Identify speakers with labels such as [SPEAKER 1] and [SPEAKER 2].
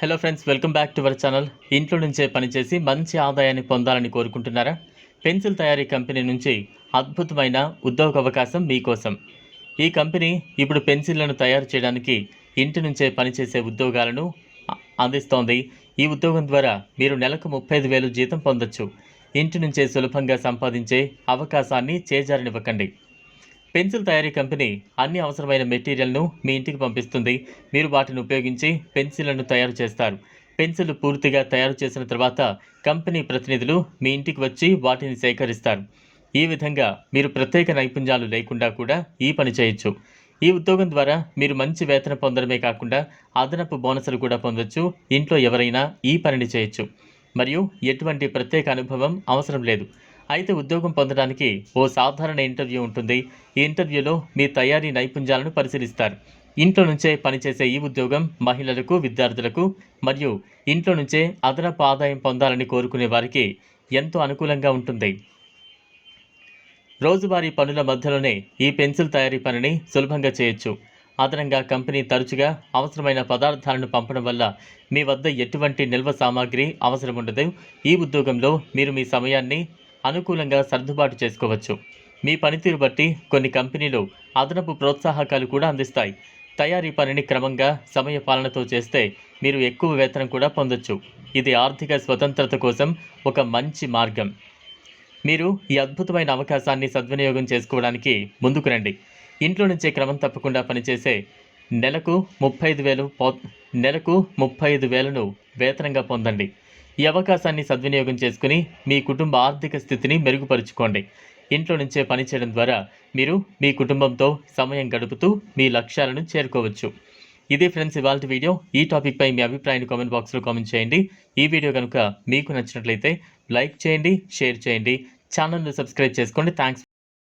[SPEAKER 1] Hello friends welcome back to our channel ఇంట్లో నుంచే పనిచేసి మంచి ఆదాయాన్ని పొందాలని కోరుకుంటున్నారా? పెన్సిల్ తయారీ కంపెనీ నుంచి అద్భుతమైన ఉద్యోగ అవకాశం మీకోసం. ఈ కంపెనీ ఇప్పుడు పెన్సిళ్ళను తయారు చేయడానికి ఇంటి నుంచే పనిచేసే ఉద్యోగాలను అందిస్తోంది. ఈ ఉద్యోగం ద్వారా మీరు నెలకు ముప్పై ఐదు వేలు జీతం పొందొచ్చు. ఇంటి నుంచే సులభంగా సంపాదించే అవకాశాన్ని చేజారనివ్వకండి. పెన్సిల్ తయారీ కంపెనీ అన్ని అవసరమైన మెటీరియల్ను మీ ఇంటికి పంపిస్తుంది. మీరు వాటిని ఉపయోగించి పెన్సిళ్ళను తయారు చేస్తారు. పెన్సిల్ పూర్తిగా తయారు చేసిన తర్వాత కంపెనీ ప్రతినిధులు మీ ఇంటికి వచ్చి వాటిని సేకరిస్తారు. ఈ విధంగా మీరు ప్రత్యేక నైపుణ్యాలు లేకుండా కూడా ఈ పని చేయొచ్చు. ఈ ఉద్యోగం ద్వారా మీరు మంచి వేతనం పొందడమే కాకుండా అదనపు బోనసులు కూడా పొందొచ్చు. ఇంట్లో ఎవరైనా ఈ పనిని చేయొచ్చు. మరియు ఎటువంటి ప్రత్యేక అనుభవం అవసరం లేదు. అయితే ఉద్యోగం పొందడానికి ఓ సాధారణ ఇంటర్వ్యూ ఉంటుంది. ఈ ఇంటర్వ్యూలో మీ తయారీ నైపుణ్యాలను పరిశీలిస్తారు. ఇంట్లో నుంచే పనిచేసే ఈ ఉద్యోగం మహిళలకు విద్యార్థులకు మరియు ఇంట్లో నుంచే అదనపు ఆదాయం పొందాలని కోరుకునే వారికి ఎంతో అనుకూలంగా ఉంటుంది. రోజువారీ పనుల మధ్యలోనే ఈ పెన్సిల్ తయారీ పనిని సులభంగా చేయొచ్చు. అదనంగా కంపెనీ తరచుగా అవసరమైన పదార్థాలను పంపడం వల్ల మీ వద్ద ఎటువంటి నిల్వ సామాగ్రి అవసరం ఉండదు ఈ ఉద్యోగంలో మీరు మీ సమయాన్ని అనుకూలంగా సర్దుబాటు చేసుకోవచ్చు. మీ పనితీరు బట్టి కొన్ని కంపెనీలు అదనపు ప్రోత్సాహకాలు కూడా అందిస్తాయి. తయారీ పనిని క్రమంగా సమయ పాలనతో చేస్తే మీరు ఎక్కువ వేతనం కూడా పొందొచ్చు. ఇది ఆర్థిక స్వతంత్రత కోసం ఒక మంచి మార్గం. మీరు ఈ అద్భుతమైన అవకాశాన్ని సద్వినియోగం చేసుకోవడానికి ముందుకు రండి. ఇంట్లో నుంచే క్రమం తప్పకుండా పనిచేసే నెలకు ముప్పై ఐదు వేలు పో నెలకు ముప్పై ఐదు వేలను వేతనంగా పొందండి. ఈ అవకాశాన్ని సద్వినియోగం చేసుకుని మీ కుటుంబ ఆర్థిక స్థితిని మెరుగుపరుచుకోండి. ఇంట్లో నుంచే పనిచేయడం ద్వారా మీరు మీ కుటుంబంతో సమయం గడుపుతూ మీ లక్ష్యాలను చేరుకోవచ్చు. ఇదే ఫ్రెండ్స్ ఇవాళ వీడియో. ఈ టాపిక్పై మీ అభిప్రాయాన్ని కామెంట్ బాక్స్లో కామెంట్ చేయండి. ఈ వీడియో కనుక మీకు నచ్చినట్లయితే లైక్ చేయండి షేర్ చేయండి. ఛానల్ను సబ్స్క్రైబ్ చేసుకోండి. థ్యాంక్స్